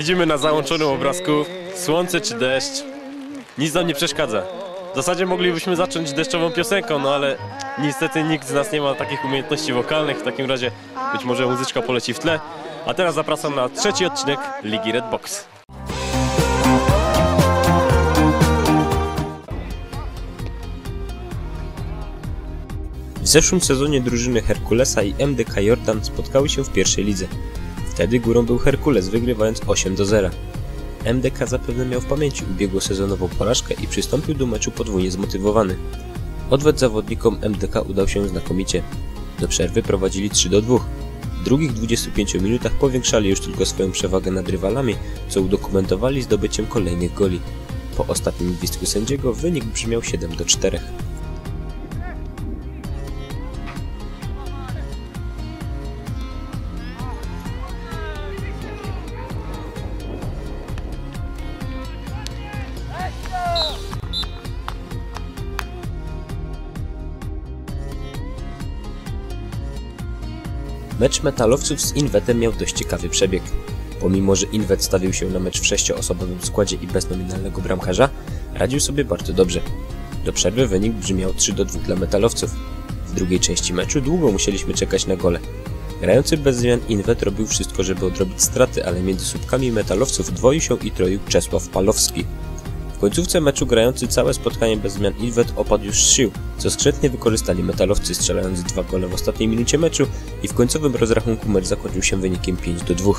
Widzimy na załączonym obrazku słońce czy deszcz. Nic nam nie przeszkadza. W zasadzie moglibyśmy zacząć deszczową piosenką, no ale niestety nikt z nas nie ma takich umiejętności wokalnych. W takim razie być może muzyczka poleci w tle. A teraz zapraszam na trzeci odcinek Ligi Red Box. W zeszłym sezonie drużyny Herkulesa i MDK Jordan spotkały się w pierwszej lidze. Wtedy górą był Herkules, wygrywając 8 do 0. MDK zapewne miał w pamięci ubiegłosezonową porażkę i przystąpił do meczu podwójnie zmotywowany. Odwet zawodnikom MDK udał się znakomicie. Do przerwy prowadzili 3 do 2. W drugich 25 minutach powiększali już tylko swoją przewagę nad rywalami, co udokumentowali zdobyciem kolejnych goli. Po ostatnim gwizdku sędziego wynik brzmiał 7 do 4. Mecz metalowców z Inwetem miał dość ciekawy przebieg. Pomimo, że Inwet stawił się na mecz w sześcioosobowym składzie i bez nominalnego bramkarza, radził sobie bardzo dobrze. Do przerwy wynik brzmiał 3 do 2 dla metalowców. W drugiej części meczu długo musieliśmy czekać na gole. Grający bez zmian Inwet robił wszystko, żeby odrobić straty, ale między słupkami metalowców dwoił się i troił Czesław Palowski. W końcówce meczu grający całe spotkanie bez zmian Inwet opadł już z sił, co skrzętnie wykorzystali metalowcy strzelając dwa gole w ostatniej minucie meczu i w końcowym rozrachunku mecz zakończył się wynikiem 5 do 2.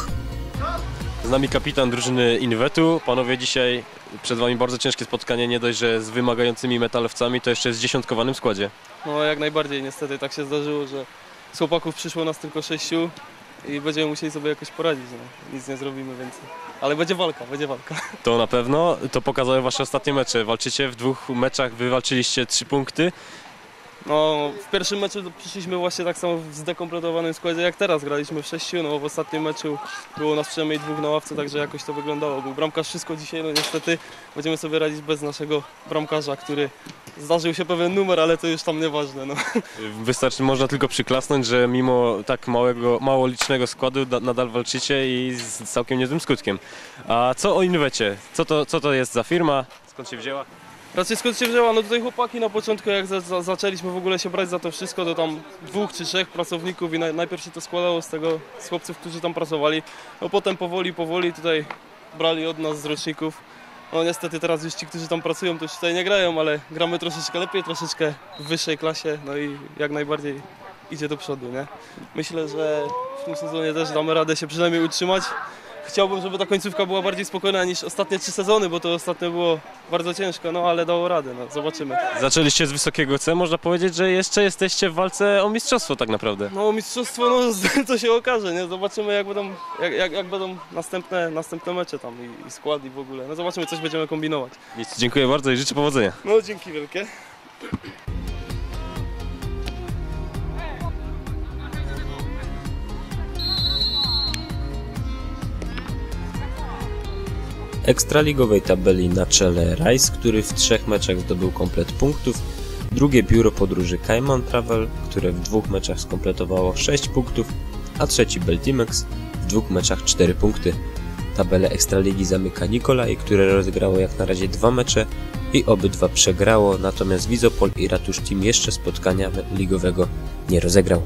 Z nami kapitan drużyny Inwetu. Panowie, dzisiaj przed Wami bardzo ciężkie spotkanie. Nie dość, że z wymagającymi metalowcami, to jeszcze z dziesiątkowanym składzie. No jak najbardziej niestety tak się zdarzyło, że z chłopaków przyszło nas tylko sześciu i będziemy musieli sobie jakoś poradzić. No. Nic nie zrobimy więcej. Ale będzie walka, będzie walka. To na pewno. To pokazały Wasze ostatnie mecze. Walczycie w dwóch meczach, wywalczyliście trzy punkty. No w pierwszym meczu przyszliśmy właśnie tak samo w zdekompletowanym składzie jak teraz. Graliśmy w sześciu, no w ostatnim meczu było nas przynajmniej dwóch na ławce, także jakoś to wyglądało. Był bramkarz wszystko dzisiaj, no niestety będziemy sobie radzić bez naszego bramkarza, który zdarzył się pewien numer, ale to już tam nieważne. No. Wystarczy, można tylko przyklasnąć, że mimo tak małego, mało licznego składu da, nadal walczycie i z całkiem niezłym skutkiem. A co o Inwecie? Co to, co to jest za firma? Skąd się wzięła? Raczej skąd się wzięła? No tutaj chłopaki na początku jak za, za, zaczęliśmy w ogóle się brać za to wszystko, to tam dwóch czy trzech pracowników i naj, najpierw się to składało z tego, z chłopców, którzy tam pracowali. No potem powoli, powoli tutaj brali od nas z roczników. No niestety teraz już ci, którzy tam pracują, to już tutaj nie grają, ale gramy troszeczkę lepiej, troszeczkę w wyższej klasie, no i jak najbardziej idzie do przodu, nie? Myślę, że w tym sezonie też damy radę się przynajmniej utrzymać. Chciałbym, żeby ta końcówka była bardziej spokojna niż ostatnie trzy sezony, bo to ostatnio było bardzo ciężko, no ale dało radę, no zobaczymy. Zaczęliście z wysokiego C, można powiedzieć, że jeszcze jesteście w walce o mistrzostwo tak naprawdę. No mistrzostwo, no to się okaże, nie? Zobaczymy jak będą, jak, jak, jak będą następne, następne mecze tam i, i skład i w ogóle. No zobaczymy, coś będziemy kombinować. Nic, dziękuję bardzo i życzę powodzenia. No dzięki wielkie. Ekstraligowej tabeli na czele Rice, który w trzech meczach zdobył komplet punktów, drugie biuro podróży Cayman Travel, które w dwóch meczach skompletowało 6 punktów, a trzeci Beltimex w dwóch meczach 4 punkty. Tabelę Ekstraligi zamyka Nikolaj, które rozegrało jak na razie dwa mecze i obydwa przegrało, natomiast Wizopol i Ratusz Team jeszcze spotkania ligowego nie rozegrał.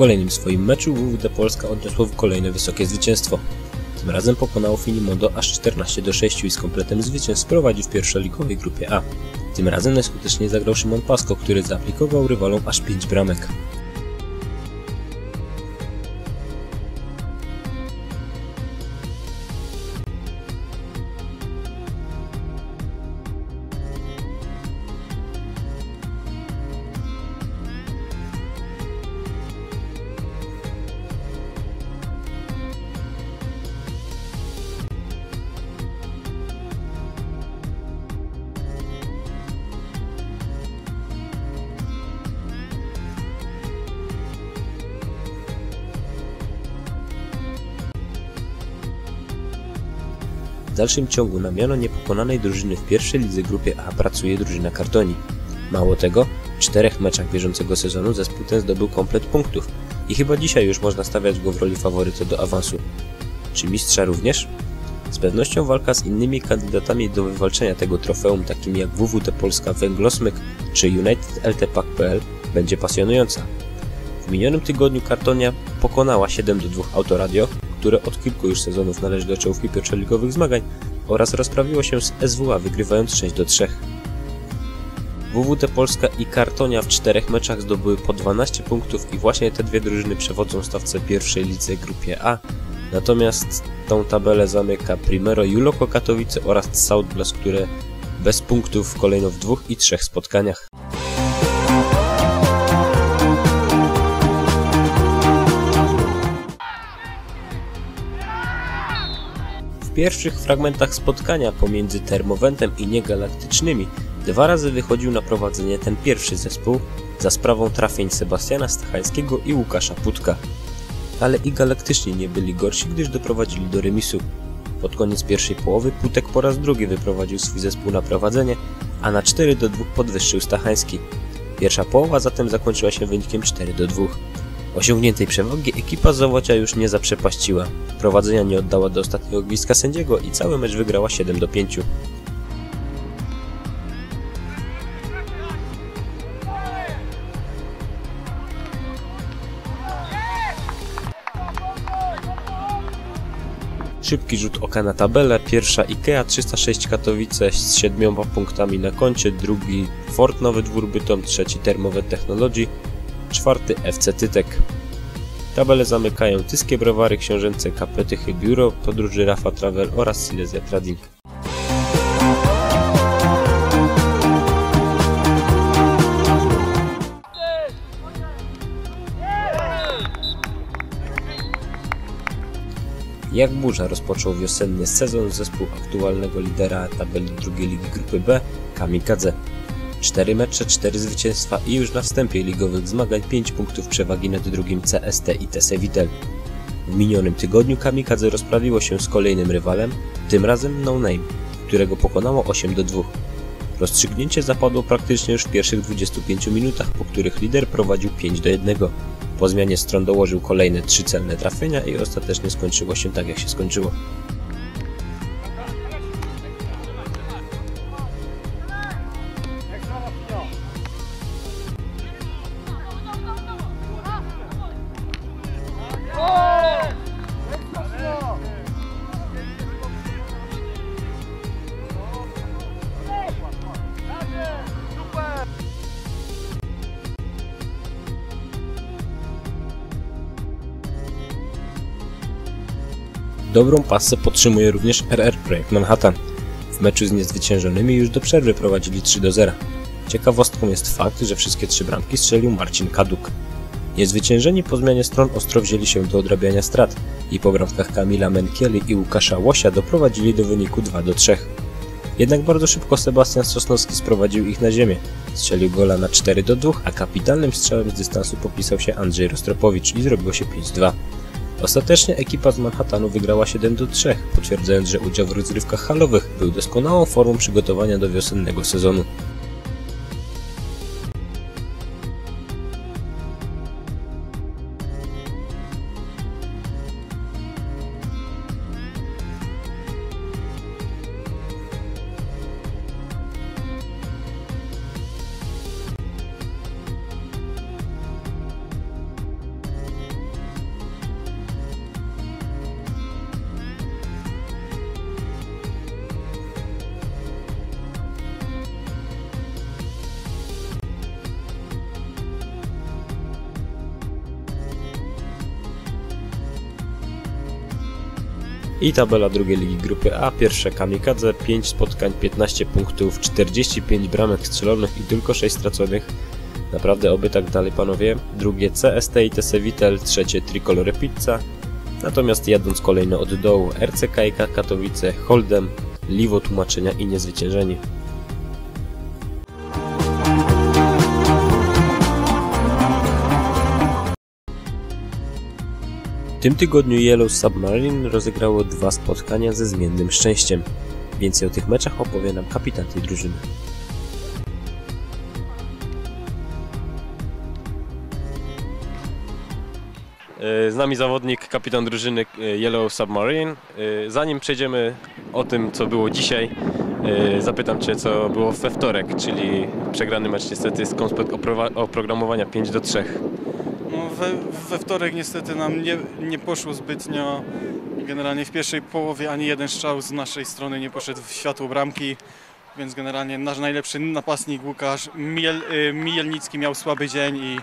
Kolejnym swoim meczu WWD Polska odniosło kolejne wysokie zwycięstwo. Tym razem pokonało Finimondo aż 14 do 6 i z kompletem zwycięstw prowadzi w pierwszoligowej grupie A. Tym razem najskuteczniej zagrał Szymon Pasko, który zaaplikował rywalom aż 5 bramek. Dalszym ciągu na miano niepokonanej drużyny w pierwszej lidze grupie A pracuje drużyna Kartoni. Mało tego, w czterech meczach bieżącego sezonu zespół ten zdobył komplet punktów i chyba dzisiaj już można stawiać go w roli faworyta do awansu. Czy mistrza również? Z pewnością walka z innymi kandydatami do wywalczenia tego trofeum, takimi jak WWT Polska Węglosmyk czy United LTPAK.pl będzie pasjonująca. W minionym tygodniu Kartonia pokonała 7 do 2 Autoradio, które od kilku już sezonów należy do czołówki pierwszoligowych zmagań oraz rozprawiło się z SWA wygrywając 6 do 3. WWT Polska i Kartonia w czterech meczach zdobyły po 12 punktów i właśnie te dwie drużyny przewodzą stawce pierwszej lidze grupie A. Natomiast tą tabelę zamyka Primero Juloko Katowice oraz Southblast, które bez punktów kolejno w dwóch i trzech spotkaniach. W pierwszych fragmentach spotkania pomiędzy Termowentem i Niegalaktycznymi dwa razy wychodził na prowadzenie ten pierwszy zespół za sprawą trafień Sebastiana Stachańskiego i Łukasza Putka. Ale i Galaktyczni nie byli gorsi, gdyż doprowadzili do remisu. Pod koniec pierwszej połowy Putek po raz drugi wyprowadził swój zespół na prowadzenie, a na 4 do 2 podwyższył Stachański. Pierwsza połowa zatem zakończyła się wynikiem 4 do 2. Osiągniętej przewagi ekipa Zawocia już nie zaprzepaściła. Prowadzenia nie oddała do ostatniego gwizdka sędziego i cały mecz wygrała 7 do 5. Szybki rzut oka na tabelę. Pierwsza IKEA 306 Katowice z 7 punktami na koncie, drugi Fort Nowy Dwór Bytom, trzeci Termowe Technologii, czwarty FC Tytek. Tabelę zamykają Tyskie Browary, Książęce Kapetychy Biuro, Podróży Rafa Travel oraz Silesia Trading. Jak burza rozpoczął wiosenny sezon zespół aktualnego lidera tabeli drugiej ligi grupy B Kamikadze. 4 mecze, 4 zwycięstwa i już na wstępie ligowych zmagań 5 punktów przewagi nad drugim CST i TS. W minionym tygodniu Kamikadze rozprawiło się z kolejnym rywalem, tym razem No Name, którego pokonało 8 do 2. Rozstrzygnięcie zapadło praktycznie już w pierwszych 25 minutach, po których lider prowadził 5 do 1. Po zmianie stron dołożył kolejne trzy celne trafienia i ostatecznie skończyło się tak jak się skończyło. Dobrą pasę podtrzymuje również RR Projekt Manhattan. W meczu z niezwyciężonymi już do przerwy prowadzili 3 do 0. Ciekawostką jest fakt, że wszystkie trzy bramki strzelił Marcin Kaduk. Niezwyciężeni po zmianie stron ostro wzięli się do odrabiania strat i po bramkach Kamila Menkieli i Łukasza Łosia doprowadzili do wyniku 2 do 3. Jednak bardzo szybko Sebastian Sosnowski sprowadził ich na ziemię. Strzelił gola na 4 do 2, a kapitalnym strzałem z dystansu popisał się Andrzej Rostropowicz i zrobiło się 5-2. Ostatecznie ekipa z Manhattanu wygrała 7 do 3, potwierdzając, że udział w rozgrywkach halowych był doskonałą formą przygotowania do wiosennego sezonu. I tabela drugiej ligi grupy A, pierwsze Kamikadze, 5 spotkań, 15 punktów, 45 bramek strzelonych i tylko 6 straconych. Naprawdę oby tak dalej panowie. Drugie CST i TS Vitel, trzecie Tricolore Pizza. Natomiast jadąc kolejno od dołu RCKiK Katowice, Holdem, Liwo Tłumaczenia i Niezwyciężeni. Tym tygodniu Yellow Submarine rozegrało dwa spotkania ze zmiennym szczęściem. Więcej o tych meczach opowie nam kapitan tej drużyny. E, Z nami zawodnik, kapitan drużyny e, Yellow Submarine. E, Zanim przejdziemy o tym, co było dzisiaj, zapytam Cię, co było we wtorek, czyli przegrany mecz niestety z konspekt oprogramowania 5 do 3. No, we, we wtorek niestety nam nie, nie poszło zbytnio. Generalnie w pierwszej połowie ani jeden strzał z naszej strony nie poszedł w światło bramki, więc generalnie nasz najlepszy napastnik Łukasz Miel, y, Mielnicki miał słaby dzień i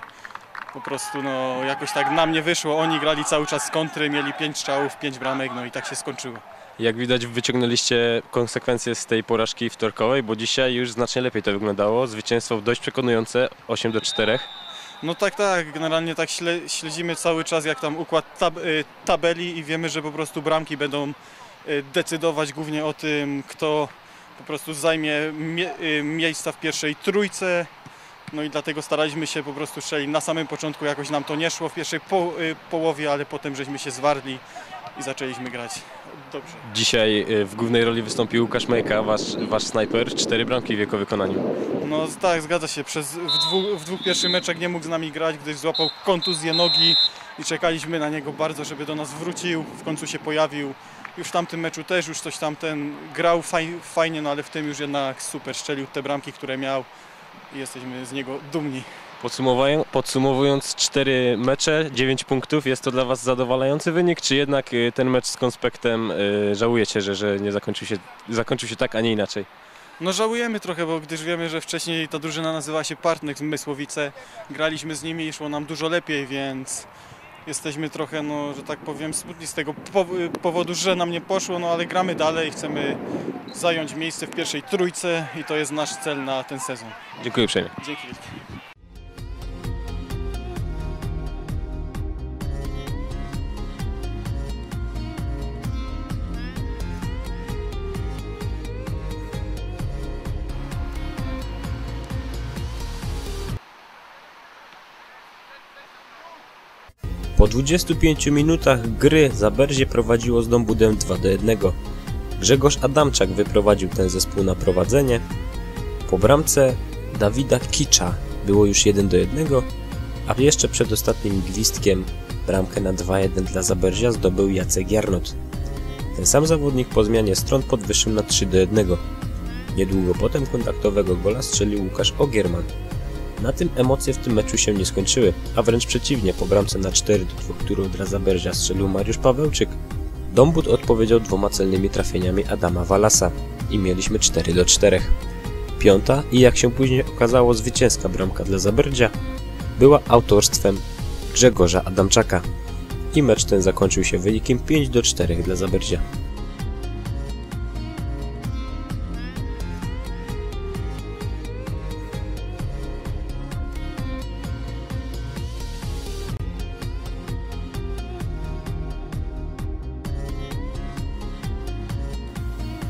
po prostu no, jakoś tak nam nie wyszło. Oni grali cały czas z kontry, mieli pięć strzałów, pięć bramek, no i tak się skończyło. Jak widać, wyciągnęliście konsekwencje z tej porażki wtorkowej, bo dzisiaj już znacznie lepiej to wyglądało. Zwycięstwo dość przekonujące, 8 do 4. No tak, tak, generalnie tak śle, śledzimy cały czas jak tam układ tab, y, tabeli i wiemy, że po prostu bramki będą y, decydować głównie o tym, kto po prostu zajmie mie, y, miejsca w pierwszej trójce. No i dlatego staraliśmy się po prostu strzelić. Na samym początku jakoś nam to nie szło w pierwszej po, połowie, ale potem żeśmy się zwarli i zaczęliśmy grać dobrze. Dzisiaj e, w głównej roli wystąpił Łukasz Mejka, wasz, wasz snajper, cztery bramki w jego wykonaniu. No tak, zgadza się. Przez, w, dwóch, w dwóch pierwszych meczach nie mógł z nami grać, gdyż złapał kontuzję nogi i czekaliśmy na niego bardzo, żeby do nas wrócił. W końcu się pojawił. Już w tamtym meczu też już coś tam ten grał faj, fajnie, no ale w tym już jednak super strzelił te bramki, które miał i jesteśmy z niego dumni. Podsumowując cztery mecze, 9 punktów, jest to dla Was zadowalający wynik, czy jednak e, ten mecz z Konspektem e, żałujecie, że, że nie zakończył się, zakończył się tak, a nie inaczej? No żałujemy trochę, bo gdyż wiemy, że wcześniej ta drużyna nazywała się Partnek z Mysłowice. Graliśmy z nimi i szło nam dużo lepiej, więc jesteśmy trochę, no, że tak powiem, smutni z tego po- powodu, że nam nie poszło, no ale gramy dalej, chcemy zająć miejsce w pierwszej trójce i to jest nasz cel na ten sezon. Dziękuję uprzejmie. Dzięki Po 25 minutach gry Zaberzie prowadziło z Dąbudem 2 do 1. Grzegorz Adamczak wyprowadził ten zespół na prowadzenie. Po bramce Dawida Kicza było już 1 do 1, a jeszcze przed ostatnim gwizdkiem bramkę na 2-1 dla Zaberzia zdobył Jacek Jarnot. Ten sam zawodnik po zmianie stron podwyższył na 3 do 1. Niedługo potem kontaktowego gola strzelił Łukasz Ogierman. Na tym emocje w tym meczu się nie skończyły, a wręcz przeciwnie, po bramce na 4 do 2, którą dla Zaberzia strzelił Mariusz Pawełczyk, Dąbut odpowiedział dwoma celnymi trafieniami Adama Walasa i mieliśmy 4 do 4. Piąta i jak się później okazało zwycięska bramka dla Zaberdzia była autorstwem Grzegorza Adamczaka i mecz ten zakończył się wynikiem 5 do 4 dla Zaberdzia.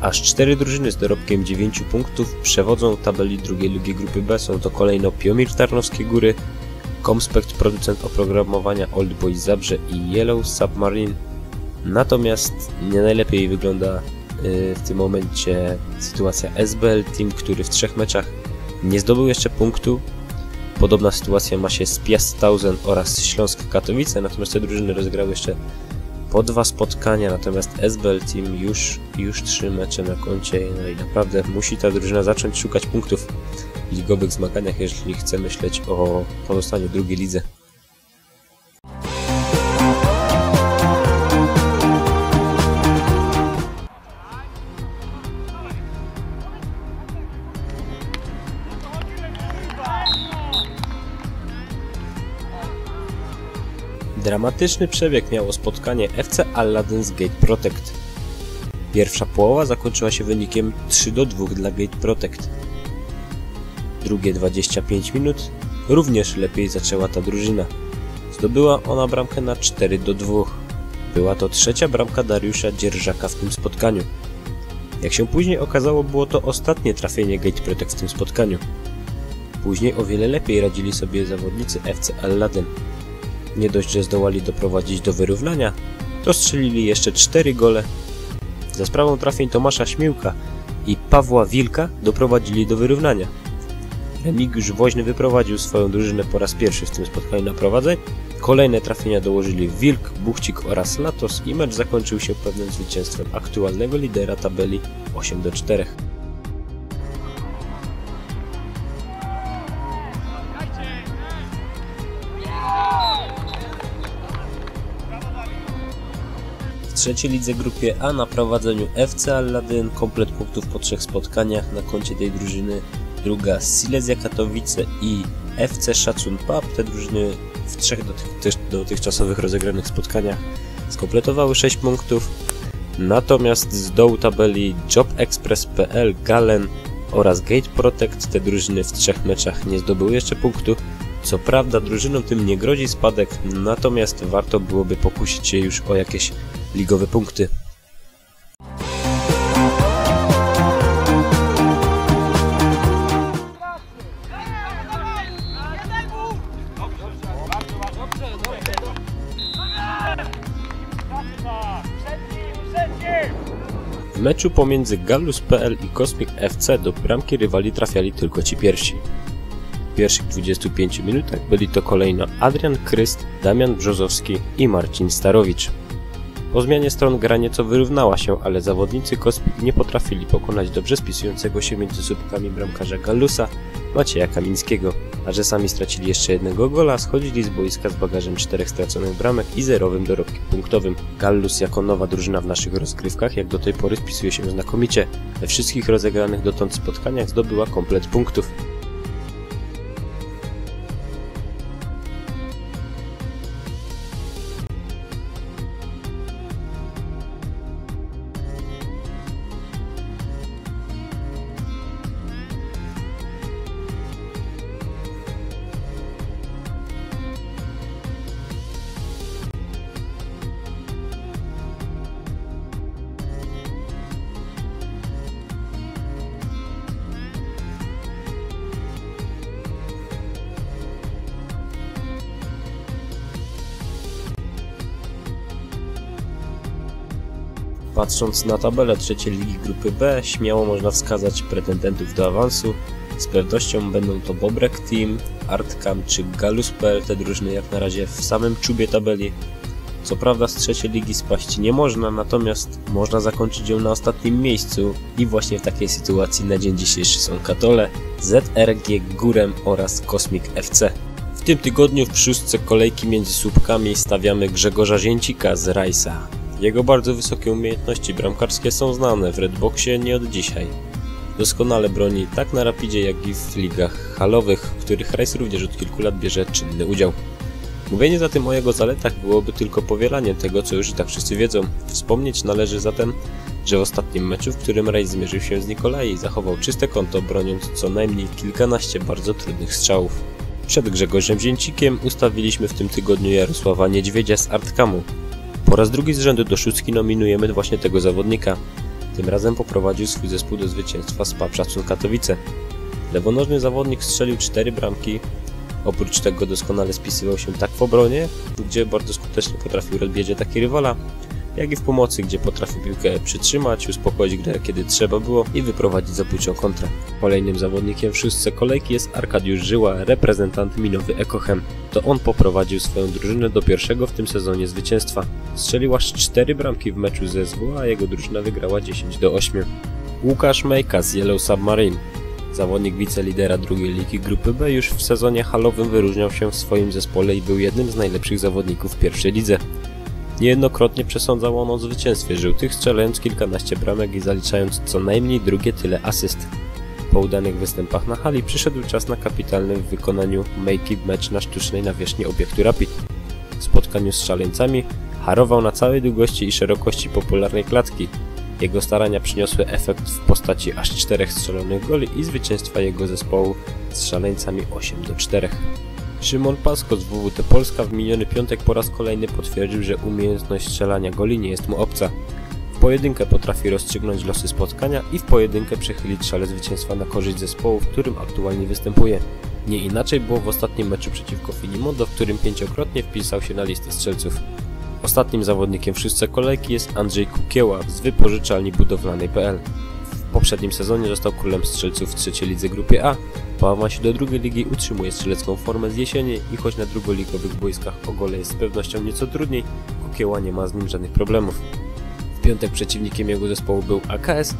Aż cztery drużyny z dorobkiem 9 punktów przewodzą tabeli drugiej ligi grupy B. Są to kolejno Piomir Tarnowskie Góry, Comspect producent oprogramowania Old Boys Zabrze i Yellow Submarine. Natomiast nie najlepiej wygląda y, w tym momencie sytuacja SBL Team, który w trzech meczach nie zdobył jeszcze punktu. Podobna sytuacja ma się z Piastausen oraz Śląsk Katowice, natomiast te drużyny rozegrały jeszcze po dwa spotkania, natomiast SBL Team już, już trzy mecze na koncie no i naprawdę musi ta drużyna zacząć szukać punktów w ligowych zmaganiach, jeżeli chce myśleć o pozostaniu drugiej lidze. Dramatyczny przebieg miało spotkanie FC Aladdin z Gate Protect. Pierwsza połowa zakończyła się wynikiem 3 do 2 dla Gate Protect. Drugie 25 minut również lepiej zaczęła ta drużyna. Zdobyła ona bramkę na 4 do 2. Była to trzecia bramka Dariusza Dzierżaka w tym spotkaniu. Jak się później okazało, było to ostatnie trafienie Gate Protect w tym spotkaniu. Później o wiele lepiej radzili sobie zawodnicy FC Aladdin. Nie dość, że zdołali doprowadzić do wyrównania, to strzelili jeszcze 4 gole. Za sprawą trafień Tomasza Śmiłka i Pawła Wilka doprowadzili do wyrównania. Remigiusz Woźny wyprowadził swoją drużynę po raz pierwszy w tym spotkaniu na prowadzenie. Kolejne trafienia dołożyli Wilk, Buchcik oraz Latos i mecz zakończył się pewnym zwycięstwem aktualnego lidera tabeli 8 do 4. trzeciej lidze grupie A na prowadzeniu FC Alladyn komplet punktów po trzech spotkaniach na koncie tej drużyny. Druga Silesia Katowice i FC Szacun Pub. Te drużyny w trzech dotych, dotychczasowych rozegranych spotkaniach skompletowały 6 punktów. Natomiast z dołu tabeli JobExpress.pl, Galen oraz Gate Protect te drużyny w trzech meczach nie zdobyły jeszcze punktu. Co prawda drużynom tym nie grozi spadek, natomiast warto byłoby pokusić się już o jakieś ligowe punkty. W meczu pomiędzy Gallus.pl i Cosmic FC do bramki rywali trafiali tylko ci pierwsi. W pierwszych 25 minutach byli to kolejno Adrian Kryst, Damian Brzozowski i Marcin Starowicz. Po zmianie stron gra nieco wyrównała się, ale zawodnicy Cosmic nie potrafili pokonać dobrze spisującego się między słupkami bramkarza Gallusa Macieja Kamińskiego, a że sami stracili jeszcze jednego gola, schodzili z boiska z bagażem czterech straconych bramek i zerowym dorobkiem punktowym. Gallus jako nowa drużyna w naszych rozgrywkach jak do tej pory spisuje się znakomicie. We wszystkich rozegranych dotąd spotkaniach zdobyła komplet punktów. Patrząc na tabelę trzeciej ligi grupy B, śmiało można wskazać pretendentów do awansu. Z pewnością będą to Bobrek Team, Artcam czy Galus.pl, te drużyny jak na razie w samym czubie tabeli. Co prawda z trzeciej ligi spaść nie można, natomiast można zakończyć ją na ostatnim miejscu i właśnie w takiej sytuacji na dzień dzisiejszy są Katole, ZRG Górem oraz Cosmic FC. W tym tygodniu w szóstce kolejki między słupkami stawiamy Grzegorza Zięcika z Rajsa. Jego bardzo wysokie umiejętności bramkarskie są znane w Redboxie nie od dzisiaj. Doskonale broni tak na Rapidzie, jak i w ligach halowych, w których Rice również od kilku lat bierze czynny udział. Mówienie zatem o jego zaletach byłoby tylko powielanie tego, co już i tak wszyscy wiedzą. Wspomnieć należy zatem, że w ostatnim meczu, w którym Rice zmierzył się z Nikolai, zachował czyste konto, broniąc co najmniej kilkanaście bardzo trudnych strzałów. Przed Grzegorzem Zięcikiem ustawiliśmy w tym tygodniu Jarosława Niedźwiedzia z Artkamu, po raz drugi z rzędu do szóstki nominujemy właśnie tego zawodnika. Tym razem poprowadził swój zespół do zwycięstwa z PAP Szacun Katowice. Lewonożny zawodnik strzelił 4 bramki. Oprócz tego doskonale spisywał się tak w obronie, gdzie bardzo skutecznie potrafił rozbiedzie taki rywala, jak i w pomocy, gdzie potrafił piłkę przytrzymać, uspokoić grę kiedy trzeba było i wyprowadzić zabójczą kontrę. Kolejnym zawodnikiem w szóstce kolejki jest Arkadiusz Żyła, reprezentant minowy Ekochem. To on poprowadził swoją drużynę do pierwszego w tym sezonie zwycięstwa. Strzelił aż 4 bramki w meczu ze SW, a jego drużyna wygrała 10 do 8. Łukasz Mejka z Yellow Submarine. Zawodnik wicelidera drugiej ligi grupy B już w sezonie halowym wyróżniał się w swoim zespole i był jednym z najlepszych zawodników pierwszej lidze. Niejednokrotnie przesądzał on o zwycięstwie żółtych, strzelając kilkanaście bramek i zaliczając co najmniej drugie tyle asyst. Po udanych występach na hali przyszedł czas na kapitalnym w wykonaniu make-it mecz na sztucznej nawierzchni obiektu Rapid. W spotkaniu z szaleńcami harował na całej długości i szerokości popularnej klatki. Jego starania przyniosły efekt w postaci aż czterech strzelonych goli i zwycięstwa jego zespołu z szaleńcami 8 do 4. Szymon Pasko z WWT Polska w miniony piątek po raz kolejny potwierdził, że umiejętność strzelania goli nie jest mu obca. W pojedynkę potrafi rozstrzygnąć losy spotkania i w pojedynkę przechylić szale zwycięstwa na korzyść zespołu, w którym aktualnie występuje. Nie inaczej było w ostatnim meczu przeciwko Finimodo, w którym pięciokrotnie wpisał się na listę strzelców. Ostatnim zawodnikiem w kolejki jest Andrzej Kukieła z wypożyczalni budowlanej.pl. Poprzednim sezonie został królem strzelców w trzeciej lidze grupie A. Po awansie do drugiej ligi utrzymuje strzelecką formę z jesieni i choć na drugoligowych boiskach o gole jest z pewnością nieco trudniej, Kukieła nie ma z nim żadnych problemów. W piątek przeciwnikiem jego zespołu był AKS,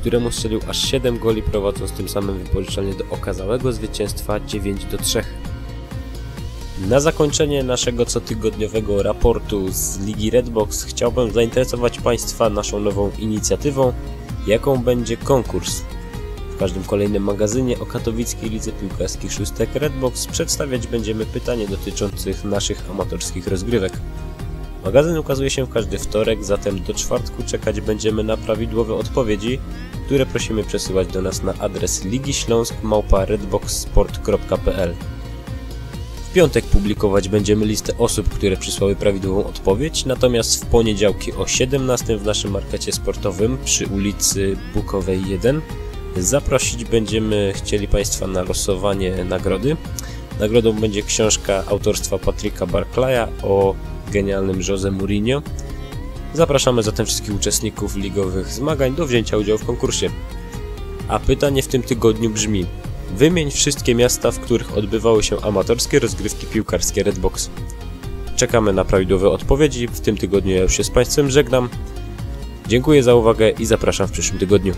któremu strzelił aż 7 goli prowadząc tym samym wypożyczalnię do okazałego zwycięstwa 9 do 3. Na zakończenie naszego cotygodniowego raportu z Ligi Redbox chciałbym zainteresować Państwa naszą nową inicjatywą, jaką będzie konkurs. W każdym kolejnym magazynie o katowickiej lidze piłkarskich szóstek Redbox przedstawiać będziemy pytanie dotyczących naszych amatorskich rozgrywek. Magazyn ukazuje się w każdy wtorek, zatem do czwartku czekać będziemy na prawidłowe odpowiedzi, które prosimy przesyłać do nas na adres ligiśląsk.redboxsport.pl piątek publikować będziemy listę osób, które przysłały prawidłową odpowiedź, natomiast w poniedziałki o 17 w naszym markecie sportowym przy ulicy Bukowej 1 zaprosić będziemy chcieli Państwa na losowanie nagrody. Nagrodą będzie książka autorstwa Patryka Barclaya o genialnym Jose Mourinho. Zapraszamy zatem wszystkich uczestników ligowych zmagań do wzięcia udziału w konkursie. A pytanie w tym tygodniu brzmi: Wymień wszystkie miasta, w których odbywały się amatorskie rozgrywki piłkarskie Redbox. Czekamy na prawidłowe odpowiedzi. W tym tygodniu ja już się z Państwem żegnam. Dziękuję za uwagę i zapraszam w przyszłym tygodniu.